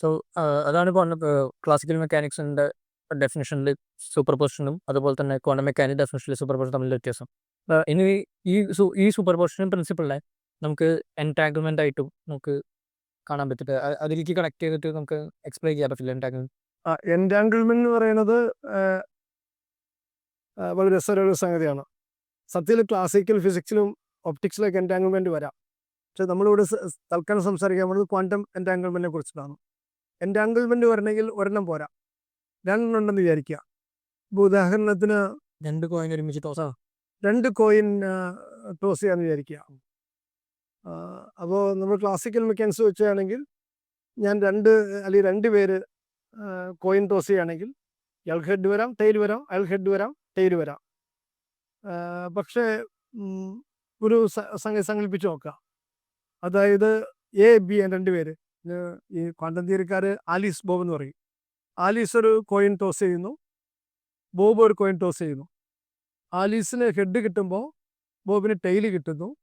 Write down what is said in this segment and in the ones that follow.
So അതാണ് ഇപ്പോൾ classical മെക്കാനിക്സിന്റെ ഡെഫിനിഷനിൽ സൂപ്പർ പൊസിഷനും അതുപോലെ തന്നെ ക്വാണ്ടം മെക്കാനിക് ഡെഫിനിഷനിൽ സൂപ്പർ പൊസിഷൻ തമ്മിൽ വ്യത്യാസം. ഇനി ഈ ഈ സൂപ്പർ പൊസിഷൻ പ്രിൻസിപ്പിളിനെ നമുക്ക് എന്റാങ്കിൾമെന്റ് ആയിട്ടും നമുക്ക് കാണാൻ പറ്റില്ല. അതിലേക്ക് കണക്ട് ചെയ്തിട്ട് നമുക്ക് എക്സ്പ്ലെയിൻ ചെയ്യാൻ പറ്റില്ല എന്റാങ്കിൾമെന്റ് എൻടാങ്കിൾമെന്റ് എന്ന് പറയുന്നത് വളരെ രസകരമായ സംഗതിയാണ്. സത്യത്തിൽ ക്ലാസിക്കൽ ഫിസിക്സിലും ഒപ്റ്റിക്സിലൊക്കെ എൻടാങ്കിൾമെന്റ് വരാം. പക്ഷെ നമ്മളിവിടെ തൽക്കാലം സംസാരിക്കാൻ പോകുന്നത് ക്വാണ്ടം എൻടാങ്കിൾമെന്റിനെ കുറിച്ചിട്ടാണ്. എന്റാങ്കിൾമെന്റ് വരണമെങ്കിൽ ഒരെണ്ണം പോരാ. രണ്ടെണ്ണം ഉണ്ടെന്ന് വിചാരിക്കുക ഇപ്പോൾ ഉദാഹരണത്തിന് രണ്ട് കോയിൻ ഒരുമിച്ച് തോസ രണ്ട് കോയിൻ ടോസ് ചെയ്യാന്ന് വിചാരിക്കുക അപ്പോൾ നമ്മൾ ക്ലാസിക്കൽ മെക്കാനിക്സ് വെച്ചാണെങ്കിൽ ഞാൻ രണ്ട് അല്ലെങ്കിൽ രണ്ട് പേര് കോയിൻ ടോസ് ചെയ്യുകയാണെങ്കിൽ ഇയാൾക്ക് ഹെഡ് വരാം ടെയിൽ വരാം അയാൾ ഹെഡ് വരാം ടെയിൽ വരാം. പക്ഷേ ഒരു സംഗതി സങ്കല്പിച്ച് നോക്കുക അതായത് എ ബി രണ്ട് പേര്. ഈ ക്വാണ്ടം തിയറിക്കാർ ആലീസ് ബോബ് എന്ന് പറയും. ആലീസ് ഒരു കോയിൻ ടോസ് ചെയ്യുന്നു. ബോബ് ഒരു കോയിൻ ടോസ് ചെയ്യുന്നു. ആലീസിന് ഹെഡ് കിട്ടുമ്പോൾ ബോബിന് ടെയിൽ കിട്ടുന്നു.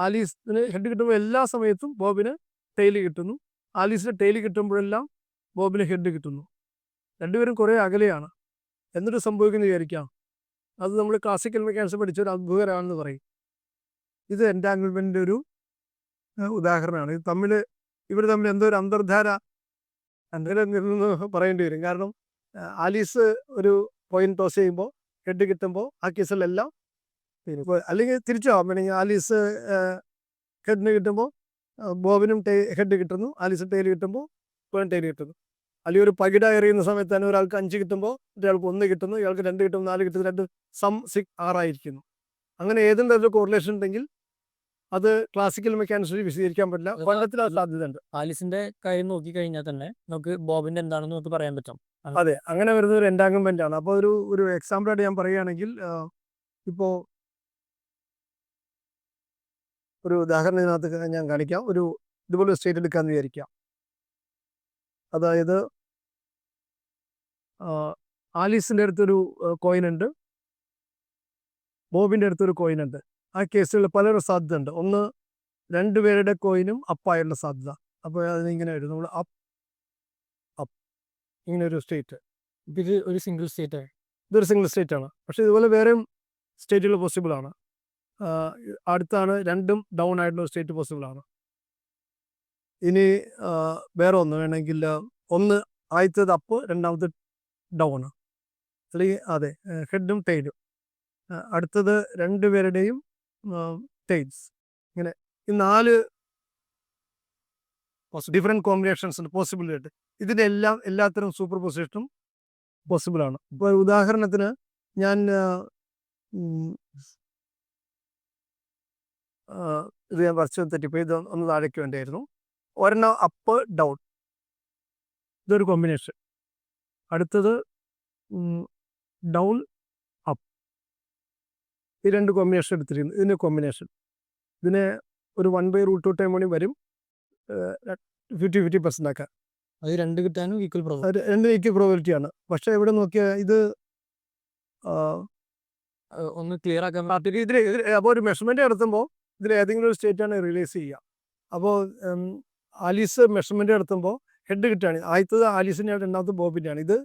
ആലീസിന് ഹെഡ് കിട്ടുമ്പോൾ എല്ലാ സമയത്തും ബോബിന് ടെയിൽ കിട്ടുന്നു. ആലീസിന് ടെയിൽ കിട്ടുമ്പോഴെല്ലാം ബോബിന് ഹെഡ് കിട്ടുന്നു. രണ്ടുപേരും കുറേ അകലെയാണ്. എന്നിട്ട് സംഭവിക്കുന്നത് വിചാരിക്കാം. അത് നമ്മൾ ക്ലാസിക്കൽ മെക്കാനിക്സ് പഠിച്ച ഒരു അത്ഭുതകരമാണെന്ന് പറയും. ഇത് എന്റാങ്കിൾമെന്റിന്റെ ഒരു ഉദാഹരണമാണ്. ഇത് തമ്മിൽ ഇവർ തമ്മിൽ എന്തോ ഒരു അന്തർധാര നിലനിന്ന് പറയേണ്ടി വരും. കാരണം ആലീസ് ഒരു പോയിന്റ് ടോസ് ചെയ്യുമ്പോൾ ഹെഡ് കിട്ടുമ്പോൾ ആ കേസിലെല്ലാം അല്ലെങ്കിൽ തിരിച്ചോ വേണമെങ്കിൽ ആലീസ് ഹെഡിന് കിട്ടുമ്പോൾ ബോബിനും ഹെഡ് കിട്ടുന്നു. ആലീസ് ടൈൽ കിട്ടുമ്പോൾ പോയിന്റ് ടൈൽ കിട്ടുന്നു. അല്ലെങ്കിൽ ഒരു പകിട എറിയുന്ന സമയത്ത് തന്നെ ഒരാൾക്ക് അഞ്ച് കിട്ടുമ്പോൾ ഒരാൾക്ക് ഒന്ന് കിട്ടുന്നു. ഇയാൾക്ക് രണ്ട് കിട്ടും നാല് കിട്ടുന്നു രണ്ട് സം സിക് ആറായിരിക്കുന്നു. അങ്ങനെ ഏതെങ്കിലും ഒരു കോറിലേഷൻ ഉണ്ടെങ്കിൽ അത് ക്ലാസിക്കൽ മെക്കാനിക്സിൽ വിശദീകരിക്കാൻ പറ്റില്ല. കൊല്ലത്തിൽ അത് സാധ്യതയുണ്ട്. ആലിസിന്റെ കാര്യം നോക്കി കഴിഞ്ഞാൽ തന്നെ നമുക്ക് ബോബിന്റെ എന്താണെന്ന് നമുക്ക് പറയാൻ പറ്റും. അതെ അങ്ങനെ വരുന്ന ഒരു എന്റാങ്കിൾമെന്റ് ആണ്. അപ്പോൾ ഒരു ഒരു എക്സാമ്പിൾ ആയിട്ട് ഞാൻ പറയുകയാണെങ്കിൽ ഇപ്പോ ഒരു ഉദാഹരണം ഇതിനകത്ത് ഞാൻ കാണിക്കാം. ഒരു ഇതുപോലെ സ്റ്റേറ്റ് എടുക്കാന്ന് വിചാരിക്കാം. അതായത് ആലീസിന്റെ അടുത്തൊരു കോയിൻ ഉണ്ട്. ബോബിന്റെ അടുത്തൊരു കോയിൻ ഉണ്ട്. ആ കേസുകളിൽ പല സാധ്യതയുണ്ട്. ഒന്ന് രണ്ടുപേരുടെ കോയിനും അപ്പായുള്ള സാധ്യത. അപ്പോൾ അതിനിങ്ങനെ വരും. നമ്മൾ അപ്പ് അപ്പ് ഇങ്ങനെ ഒരു സ്റ്റേറ്റ്. ഇത് ഒരു സിംഗിൾ സ്റ്റേറ്റ് ഇതൊരു സിംഗിൾ സ്റ്റേറ്റ് ആണ്. പക്ഷേ ഇതുപോലെ വേറെയും സ്റ്റേറ്റുകൾ പോസിബിൾ ആണ്. അടുത്താണ് രണ്ടും ഡൗൺ ആയിട്ടുള്ള സ്റ്റേറ്റ് പോസിബിൾ ആണ്. ഇനി വേറെ ഒന്ന് വേണമെങ്കിൽ ഒന്ന് ആദ്യത്തേത് അപ്പ് രണ്ടാമത്തെ ഡൗൺ അല്ലെങ്കിൽ അതെ ഹെഡും ടൈലും. അടുത്തത് രണ്ടുപേരുടെയും ടൈൽസ് ഇങ്ങനെ ഈ നാല് ഡിഫറെന്റ് കോമ്പിനേഷൻസ് ഉണ്ട് പോസിബിൾ ആയിട്ട് ഇതിന്റെ എല്ലാം എല്ലാത്തരം സൂപ്പർ പൊസിഷനും പോസിബിൾ ആണ് ഇപ്പോൾ ഉദാഹരണത്തിന് ഞാൻ ഇത് ഞാൻ വരച്ചു തെറ്റിപ്പോയി ഇത് ഒന്ന് താഴേക്ക് വേണ്ടിയായിരുന്നു ഒരെണ്ണം അപ്പ് ഡൗൺ ഇതൊരു കോമ്പിനേഷൻ അടുത്തത് ഡൗൺ ഈ രണ്ട് കോമ്പിനേഷൻ എടുത്തിരിക്കുന്നു. ഇതിന്റെ കോമ്പിനേഷൻ ഇതിനെ ഒരു one by root two time മണി വരും. ഫിഫ്റ്റി ഫിഫ്റ്റി പെർസെന്റ് ആക്കാം അത് രണ്ട് കിട്ടാനും ഈക്വൽ രണ്ട് ഈക്വൽ പ്രോബിലിറ്റി ആണ്. പക്ഷേ ഇവിടെ നോക്കിയാൽ ഇത് ഒന്ന് ക്ലിയർ ആക്കാൻ ഇതിൽ അപ്പോൾ ഒരു മെഷർമെന്റ് നടത്തുമ്പോൾ ഇതിൽ ഏതെങ്കിലും ഒരു സ്റ്റേറ്റ് ആണ് റിലീസ് ചെയ്യുക. അപ്പോൾ ആലീസ് മെഷർമെന്റ് നടത്തുമ്പോൾ ഹെഡ് കിട്ടുകയാണ് ആദ്യത്തത് ആലീസിന്റെ രണ്ടാമത്തെ ബോബിന്റെ ആണ്. ഇത്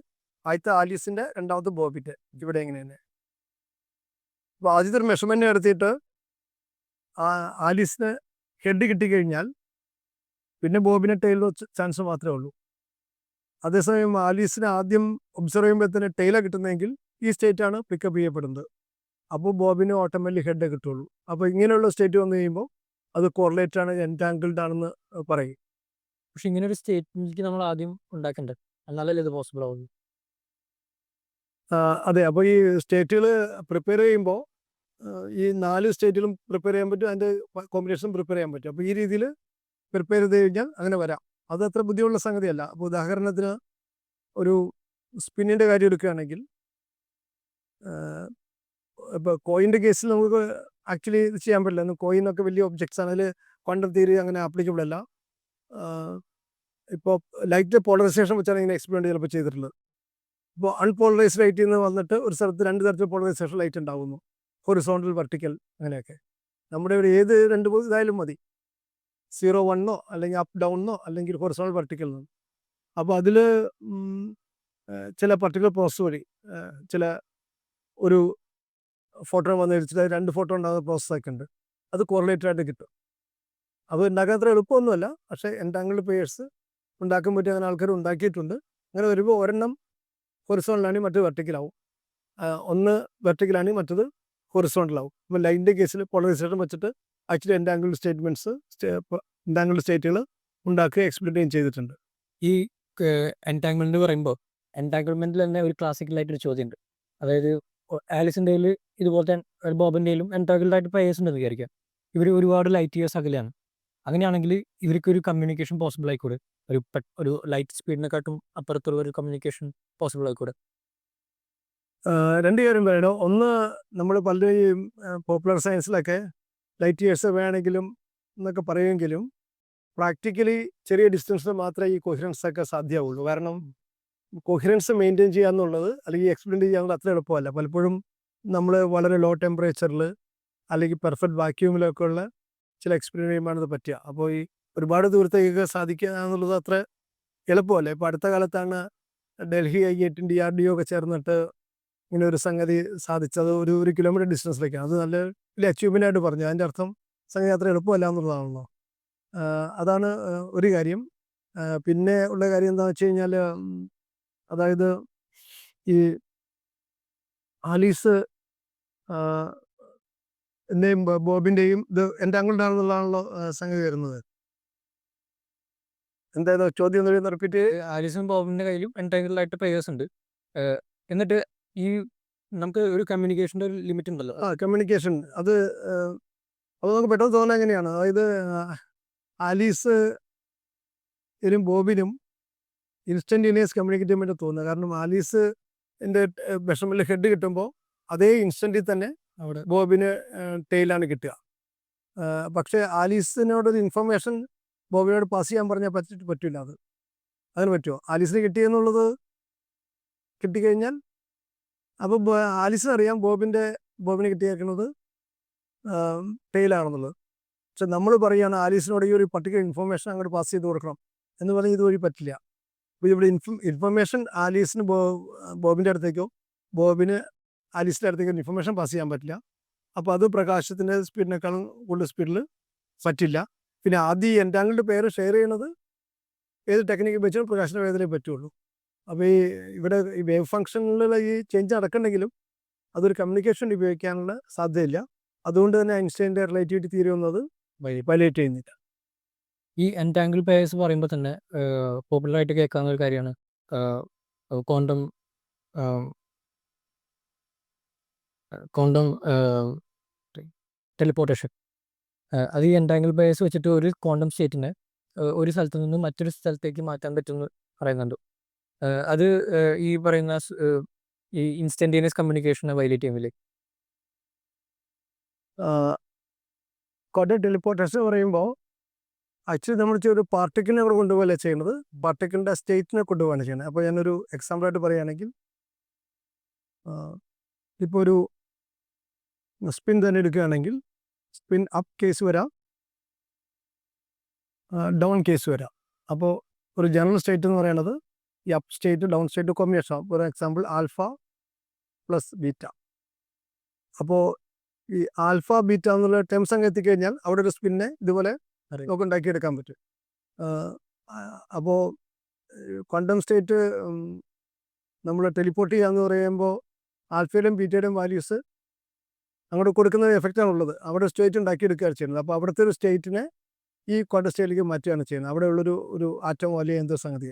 ആദ്യത്തെ ആലീസിന്റെ രണ്ടാമത്തെ ബോബിന്റെ ഇവിടെ എങ്ങനെയാണ് തന്നെ. അപ്പോൾ ആദ്യത്തെ ഒരു മെഷർമെന്റ് നടത്തിയിട്ട് ആ ആലീസിന് ഹെഡ് കിട്ടിക്കഴിഞ്ഞാൽ പിന്നെ ബോബിനെ ടൈൽ ചാൻസ് മാത്രമേ ഉള്ളൂ. അതേസമയം ആലീസിന് ആദ്യം ഒബ്സർവ് ചെയ്യുമ്പോൾ തന്നെ ടൈലാണ് കിട്ടുന്നതെങ്കിൽ ഈ സ്റ്റേറ്റ് ആണ് പിക്കപ്പ് ചെയ്യപ്പെടുന്നത്. അപ്പോൾ ബോബിന് ഓട്ടോമാറ്റിക് ഹെഡ് കിട്ടുള്ളൂ. അപ്പോൾ ഇങ്ങനെയുള്ള സ്റ്റേറ്റ് വന്നു കഴിയുമ്പോൾ അത് കോറിലേറ്റ് ആണ് എന്റാങ്കിൾഡ് ആണെന്ന് പറയും. പക്ഷെ ഇങ്ങനെ ഒരു സ്റ്റേറ്റ് നമ്മൾ ആദ്യം ഉണ്ടാക്കേണ്ടത് എന്നാലല്ലേ ഇത് പോസിബിൾ ആവുള്ളൂ? അതെ. അപ്പോൾ ഈ സ്റ്റേറ്റുകൾ പ്രിപ്പയർ ചെയ്യുമ്പോൾ ഈ നാല് സ്റ്റേറ്റുകളും പ്രിപ്പയർ ചെയ്യാൻ പറ്റും അതിന്റെ കോമ്പിനേഷൻ പ്രിപ്പയർ ചെയ്യാൻ പറ്റും. അപ്പോൾ ഈ രീതിയിൽ പ്രിപ്പയർ ചെയ്ത് കഴിഞ്ഞാൽ അങ്ങനെ വരാം. അത് അത്ര ബുദ്ധിമുള്ള സംഗതിയല്ല. അപ്പോൾ ഉദാഹരണത്തിന് ഒരു സ്പിന്നിന്റെ കാര്യം എടുക്കുകയാണെങ്കിൽ ഇപ്പോൾ കോയിന്റെ കേസിൽ നമുക്ക് ആക്ച്വലി ഇത് ചെയ്യാൻ പറ്റില്ല. കോയിനൊക്കെ വലിയ ഒബ്ജക്ട്സ് ആണ്. അതിൽ ക്വാണ്ടം തിയറി അങ്ങനെ ആപ്ലിക്കബിൾ അല്ല. ഇപ്പോൾ ലൈറ്റ് പോളറൈസേഷൻ വെച്ചാണ് ഇങ്ങനെ എക്സ്പ്ലെയിൻ ചിലപ്പോൾ ചെയ്തിട്ടുള്ളത്. ഇപ്പോൾ അൺപോളറൈസ് ലൈറ്റിൽ നിന്ന് വന്നിട്ട് ഒരു സ്ഥലത്ത് രണ്ട് തരത്തിൽ പോളറൈസേഷൻ ലൈറ്റ് ഉണ്ടാകുന്നു ഹൊറിസോണ്ടൽ വെർട്ടിക്കൽ അങ്ങനെയൊക്കെ. നമ്മുടെ ഇവിടെ ഏത് രണ്ട് ഇതായാലും മതി. സീറോ വണ്ണോ അല്ലെങ്കിൽ അപ്പ് ഡൗണോ അല്ലെങ്കിൽ ഹൊറിസോണൽ വെർട്ടിക്കൽ അപ്പോൾ അതിൽ ചില പർട്ടിക്കുലർ പ്രോസസ് വഴി ചില ഒരു ഫോട്ടോ വന്ന് വെച്ചിട്ട് രണ്ട് ഫോട്ടോ ഉണ്ടാകുന്ന പ്രോസസ്സൊക്കെ ഉണ്ട്. അത് കോറിലേറ്റഡ് ആയിട്ട് കിട്ടും. അത് ഉണ്ടാക്കാൻ അത്ര എളുപ്പമൊന്നുമല്ല. പക്ഷേ എന്റാങ്കിൾഡ് പേയേഴ്സ് ഉണ്ടാക്കാൻ പറ്റിയ അങ്ങനെ ആൾക്കാർ ഉണ്ടാക്കിയിട്ടുണ്ട്. അങ്ങനെ വരുമ്പോൾ ഒരെണ്ണം ഹൊറിസോണിലാണെങ്കിൽ മറ്റത് വെർട്ടിക്കലാവും. ഒന്ന് വെർട്ടിക്കലാണെങ്കിൽ മറ്റത് ഹൊറിസോണ്ടലാവും അപ്പോൾ ലൈന്റെ കേസിൽ പോളറൈസേഷൻ വെച്ചിട്ട് ആക്ച്വലി എന്റാങ്കിൾഡ് സ്റ്റേറ്റ്മെന്റ്സ് എന്റാങ്കിൾഡ് സ്റ്റേറ്റുകൾ ഉണ്ടാക്കി എക്സ്പ്ലെയിൻ ചെയ്തിട്ടുണ്ട്. ഈ എന്റാങ്കിൾമെന്റ് പറയുമ്പോൾ എന്റാങ്കിൾമെന്റിൽ തന്നെ ഒരു ക്ലാസിക്കലായിട്ടൊരു ചോദ്യമുണ്ട്. അതായത് ആലിസിന്റെ ഇതുപോലത്തെ ബോബിന്റെയിലും എന്റാങ്കിൾഡായിട്ട് പേയേഴ്സ് ഉണ്ടെന്ന് വിചാരിക്കാം ഇവർ ഒരുപാട് ലൈറ്റ് ഇയേഴ്സ് അകലെയാണ് അങ്ങനെയാണെങ്കിൽ ഇവർക്കൊരു കമ്മ്യൂണിക്കേഷൻ പോസിബിൾ ആയിക്കൂടെ? ഒരു ഒരു ലൈറ്റ് സ്പീഡിനെക്കാട്ടും അപ്പുറത്തുള്ള ഒരു കമ്മ്യൂണിക്കേഷൻ പോസിബിൾ ആയിക്കൂടെ? രണ്ട് കാര്യം പറയണോ? ഒന്ന് നമ്മൾ പലരും പോപ്പുലർ സയൻസിലൊക്കെ ലൈറ്റ് ഇയേഴ്സ് വേണമെങ്കിലും എന്നൊക്കെ പറയുമെങ്കിലും പ്രാക്ടിക്കലി ചെറിയ ഡിസ്റ്റൻസിൽ മാത്രമേ ഈ കൊഹിറൻസ് ഒക്കെ സാധ്യമാവുള്ളൂ. കാരണം കൊഹിറൻസ് മെയിന്റെയിൻ ചെയ്യുക എന്നുള്ളത് അല്ലെങ്കിൽ എക്സ്പ്ലെയിൻ ചെയ്യാന്നുള്ളത് അത്ര എളുപ്പമല്ല. പലപ്പോഴും നമ്മൾ വളരെ ലോ ടെമ്പറേച്ചറിൽ അല്ലെങ്കിൽ പെർഫെക്റ്റ് വാക്യൂമിലൊക്കെ ഉള്ള ചില എക്സ്പീരിയൻസ് ചെയ്യുമ്പോഴാണ് പറ്റുക. അപ്പോൾ ഈ ഒരുപാട് ദൂരത്തേക്ക് സാധിക്കുക എന്നുള്ളത് അത്ര എളുപ്പമല്ല? ഇപ്പോൾ അടുത്ത കാലത്താണ് Delhi I I T D R D ഒക്കെ ചേർന്നിട്ട് ഇങ്ങനെ ഒരു സംഗതി സാധിച്ചത് ഒരു ഒരു കിലോമീറ്റർ ഡിസ്റ്റൻസിലേക്കാണ് അത് നല്ല വലിയ അച്ചീവ്മെന്റ് ആയിട്ട് പറഞ്ഞു. അതിന്റെ അർത്ഥം സംഗതി അത്ര എളുപ്പമല്ല എന്നുള്ളതാണല്ലോ. അതാണ് ഒരു കാര്യം. പിന്നെ ഉള്ള കാര്യം എന്താണെന്ന് വെച്ച് കഴിഞ്ഞാൽ അതായത് ഈ ആലീസ് എന്റെയും ബോബിന്റെയും ബോബിന്റെയും ഇത് എന്റെ ആണെന്നുള്ളതാണല്ലോ ആ, സംഗതി വരുന്നത്. എന്തായാലും ചോദ്യം റിപ്പീറ്റ് ആലിസും ബോബിന്റെ കയ്യിലും എന്റാങ്കിൾഡ് ആയിട്ട് പ്രയേഴ്സ് ഉണ്ട് എന്നിട്ട് ഈ നമുക്ക് ഒരു കമ്മ്യൂണിക്കേഷന്റെ ഒരു ലിമിറ്റ് ഉണ്ടല്ലോ. ആ കമ്മ്യൂണിക്കേഷൻ അത് അത് നമുക്ക് പെട്ടെന്ന് തോന്നുന്ന എങ്ങനെയാണ്? അതായത് ആലീസ് ഇനും ബോബിനും ഇൻസ്റ്റന്റിനിയസ് കമ്മ്യൂണിക്കേറ്റ് ചെയ്യാൻ വേണ്ടി തോന്നുന്നത് കാരണം ആലീസ് എന്റെ വിഷമിൽ ഹെഡ് കിട്ടുമ്പോൾ അതേ ഇൻസ്റ്റന്റിൽ തന്നെ അവിടെ. ബോബിന് ടെയിലാണ് കിട്ടുക. പക്ഷേ ആലീസിനോടൊരു ഇൻഫർമേഷൻ ബോബിനോട് പാസ് ചെയ്യാൻ പറഞ്ഞാൽ പറ്റിട്ട് പറ്റില്ല അത്. അതിന് പറ്റുമോ? ആലീസിന് കിട്ടിയെന്നുള്ളത് കിട്ടിക്കഴിഞ്ഞാൽ അപ്പോൾ ആലീസിന് അറിയാം ബോബിന്റെ ബോബിന് കിട്ടിയേക്കുന്നത് ടെയിലാണെന്നുള്ളത്. പക്ഷെ നമ്മൾ പറയുകയാണ് ആലീസിനോട് ഈ ഒരു പർട്ടിക്കുലർ ഇൻഫർമേഷൻ അങ്ങോട്ട് പാസ് ചെയ്ത് കൊടുക്കണം എന്ന് പറഞ്ഞാൽ ഇതുവഴി പറ്റില്ല. ഇവിടെ ഇൻഫ ഇൻഫർമേഷൻ ആലീസിന് ബോ ബോബിന്റെ അടുത്തേക്കോ ബോബിന് ആലീസിന്റെ അടുത്തേക്കോ ഇൻഫർമേഷൻ പാസ് ചെയ്യാൻ പറ്റില്ല. അപ്പോൾ അത് പ്രകാശത്തിന്റെ സ്പീഡിനേക്കാളും കൂടുതൽ സ്പീഡിൽ പറ്റില്ല. പിന്നെ ആദ്യം ഈ എന്റാങ്കിളുടെ പേര് ഷെയർ ചെയ്യണത് ഏത് ടെക്നിക്ക് വെച്ചാൽ പ്രകാശന വേദനയെ പറ്റുള്ളൂ. അപ്പോൾ ഈ ഇവിടെ ഈ വേവ് ഫംഗ്ഷനിലുള്ള ഈ ചേഞ്ച് നടക്കണമെങ്കിലും അതൊരു കമ്മ്യൂണിക്കേഷൻ ഉപയോഗിക്കാനുള്ള സാധ്യതയില്ല. അതുകൊണ്ട് തന്നെ ഐൻസ്റ്റൈന്റെ റിലേറ്റിവിറ്റി തിയറി വന്നത് പൈലേറ്റ് ചെയ്യുന്നില്ല. ഈ എന്റാങ്കിൾ പേയേഴ്സ് പറയുമ്പോൾ തന്നെ പോപ്പുലറായിട്ട് കേൾക്കാവുന്ന ഒരു കാര്യമാണ് ക്വാണ്ടം ക്വാണ്ടം ടെലിപ്പോർട്ടേഷൻ അത് ഈ എന്റാങ്കിൾ ബയസ് വെച്ചിട്ട് ഒരു ക്വാണ്ടം സ്റ്റേറ്റിനെ ഒരു സ്ഥലത്ത് നിന്ന് മറ്റൊരു സ്ഥലത്തേക്ക് മാറ്റാൻ പറ്റുമെന്ന് പറയുന്നുണ്ട്. അത് ഈ പറയുന്ന ഈ ഇൻസ്റ്റന്റേനിയസ് കമ്മ്യൂണിക്കേഷനെ വയലേറ്റ് ചെയ്യുന്നില്ലേ? ക്വാണ്ടം ടെലിപ്പോർട്ടേഷൻ പറയുമ്പോൾ ആക്ച്വലി നമ്മൾ ഒരു പാർട്ടിക്കിളിനെ അവർ കൊണ്ടുപോകല്ല ചെയ്യുന്നത്? പാർട്ടിക്കിളിന്റെ സ്റ്റേറ്റിനെ കൊണ്ടുപോകാണ് ചെയ്യുന്നത്. അപ്പോൾ ഞാനൊരു എക്സാമ്പിളായിട്ട് പറയുകയാണെങ്കിൽ ഇപ്പോൾ ഒരു സ്പിൻ തന്നെ എടുക്കുകയാണെങ്കിൽ സ്പിൻ അപ്പ് കേസ് വരാം. ഡൗൺ കേസ് വരാം. അപ്പോൾ ഒരു ജനറൽ സ്റ്റേറ്റ് എന്ന് പറയുന്നത് ഈ up state down state combination ആവും for example alpha plus beta അപ്പോൾ ഈ ആൽഫ ബീറ്റ എന്നുള്ള ടേംസ് അങ്ങ് എത്തിക്കഴിഞ്ഞാൽ അവിടെ ഒരു സ്പിന്നെ ഇതുപോലെ. നമുക്ക് ഉണ്ടാക്കിയെടുക്കാൻ പറ്റും. അപ്പോൾ ക്വാണ്ടം സ്റ്റേറ്റ് നമ്മൾ ടെലിപ്പോർട്ട് ചെയ്യാന്ന് പറയുമ്പോൾ ആൽഫയുടെയും ബീറ്റയുടെയും വാല്യൂസ് അങ്ങോട്ട് കൊടുക്കുന്ന എഫക്റ്റാണ് ഉള്ളത് അവിടെ സ്റ്റേറ്റ് ഉണ്ടാക്കിയെടുക്കുകയാണ് ചെയ്യുന്നത്. അപ്പോൾ അവിടുത്തെ ഒരു സ്റ്റേറ്റിനെ ഈ ക്വാണ്ടം സ്റ്റേറ്റിലേക്ക് മാറ്റുകയാണ് ചെയ്യുന്നത്. അവിടെ ഉള്ളൊരു ഒരു ആറ്റം വലിയ എന്തോ സംഗതി.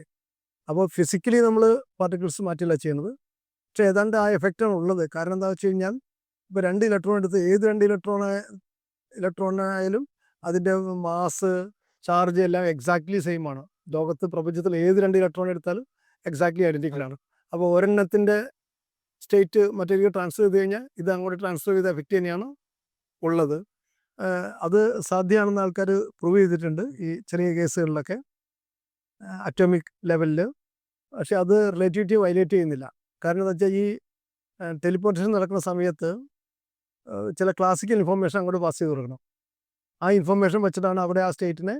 അപ്പോൾ ഫിസിക്കലി നമ്മൾ പാർട്ടിക്കിൾസ് മാറ്റില്ല ചെയ്യുന്നത്. പക്ഷേ ഏതാണ്ട് ആ എഫക്റ്റാണ് ഉള്ളത് കാരണം എന്താ വെച്ച് കഴിഞ്ഞാൽ ഇപ്പോൾ രണ്ട് ഇലക്ട്രോൺ എടുത്ത് ഏത് രണ്ട് ഇലക്ട്രോൺ ഇലക്ട്രോണായാലും അതിന്റെ മാസ് ചാർജ് എല്ലാം എക്സാക്ട്ലി സെയിം ആണ്. ലോകത്ത് പ്രപഞ്ചത്തിൽ ഏത് രണ്ട് ഇലക്ട്രോൺ എടുത്താലും എക്സാക്ട്ലി ഐഡന്റിക്കലാണ് അപ്പോൾ ഒരെണ്ണത്തിന്റെ സ്റ്റേറ്റ് മറ്റേക്ക് ട്രാൻസ്ഫർ ചെയ്ത് കഴിഞ്ഞാൽ ഇത് അങ്ങോട്ട് ട്രാൻസ്ഫർ ചെയ്ത എഫക്റ്റ് തന്നെയാണ് ഉള്ളത്. അത് സാധ്യമാണെന്ന് ആൾക്കാർ പ്രൂവ് ചെയ്തിട്ടുണ്ട് ഈ ചെറിയ കേസുകളിലൊക്കെ. അറ്റോമിക് ലെവലിൽ പക്ഷെ അത് റിലേറ്റിവിറ്റി വയലേറ്റ് ചെയ്യുന്നില്ല. കാരണം എന്താ വെച്ചാൽ ഈ ടെലിപ്പോർട്ടേഷൻ നടക്കുന്ന സമയത്ത് ചില ക്ലാസിക്കൽ ഇൻഫർമേഷൻ അങ്ങോട്ട് പാസ് ചെയ്ത് കൊടുക്കണം. ആ ഇൻഫർമേഷൻ വെച്ചിട്ടാണ് അവിടെ ആ സ്റ്റേറ്റിനെ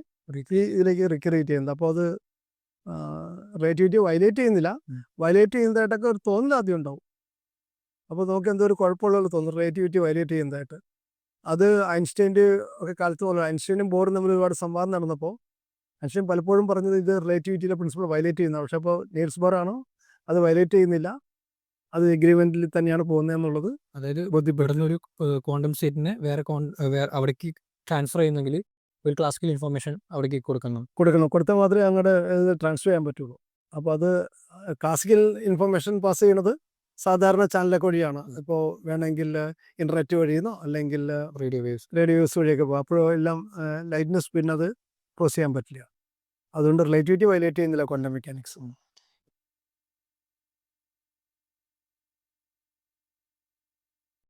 ഇതിലേക്ക് റിക്രിയേറ്റ് ചെയ്യുന്നത്. അപ്പോൾ അത് റിലേറ്റിവിറ്റി വയലേറ്റ് ചെയ്യുന്നില്ല. വയലേറ്റ് ചെയ്യുന്നതായിട്ടൊക്കെ ഒരു തോന്നൽ ആദ്യം ഉണ്ടാവും. അപ്പോൾ നമുക്ക് എന്തോ ഒരു കുഴപ്പമുള്ളൂ തോന്നുന്നു. തോന്നും റിലേറ്റിവിറ്റി വയലേറ്റ് ചെയ്യുന്നതായിട്ട് അത് ഐൻസ്റ്റൈന്റെ ഒക്കെ കാലത്ത് പോലെ ഐൻസ്റ്റൈനും ബോറും തമ്മിൽ ഒരുപാട് സംവാദം നടന്നപ്പോൾ ഐൻസ്റ്റൈൻ പലപ്പോഴും പറഞ്ഞത് ഇത് റിലേറ്റിവിറ്റിയിലെ പ്രിൻസിപ്പൾ വയലേറ്റ് ചെയ്യുന്ന പക്ഷേ അപ്പോൾ നീൽസ് ബോറാണോ ആണോ? അത് വയലേറ്റ് ചെയ്യുന്നില്ല. അത് എഗ്രിമെന്റിൽ തന്നെയാണ് പോകുന്നത് എന്നുള്ളത് അതായത് ബോധ്യപ്പെടുന്ന ഇവിടുന്ന് ഒരു ക്വാണ്ടം സ്റ്റേറ്റിനെ വേറെ അവിടേക്ക് ട്രാൻസ്ഫർ ചെയ്യുന്നെങ്കിൽ ഒരു ക്ലാസിക്കൽ ഇൻഫർമേഷൻ അവിടേക്ക് കൊടുക്കണം. കൊടുക്കണം. കൊടുത്താൽ മാത്രമേ അങ്ങോട്ട് ട്രാൻസ്ഫർ ചെയ്യാൻ പറ്റുള്ളൂ. അപ്പോൾ അത് ക്ലാസിക്കൽ ഇൻഫർമേഷൻ പാസ് ചെയ്യണത് സാധാരണ ചാനലൊക്കെ വഴിയാണ്. ഇപ്പോൾ വേണമെങ്കിൽ ഇന്റർനെറ്റ് വഴിയെന്നോ അല്ലെങ്കിൽ റേഡിയോ വേവ്സ്. റേഡിയോസ് വഴിയൊക്കെ പോകും. അപ്പോഴും എല്ലാം ലൈറ്റ്നസ് പിന്നെ അത് ക്രോസ് ചെയ്യാൻ പറ്റില്ല. അതുകൊണ്ട് റിലേറ്റിവിറ്റി വയലേറ്റ് ചെയ്യുന്നില്ല ക്വാണ്ടം മെക്കാനിക്സ്.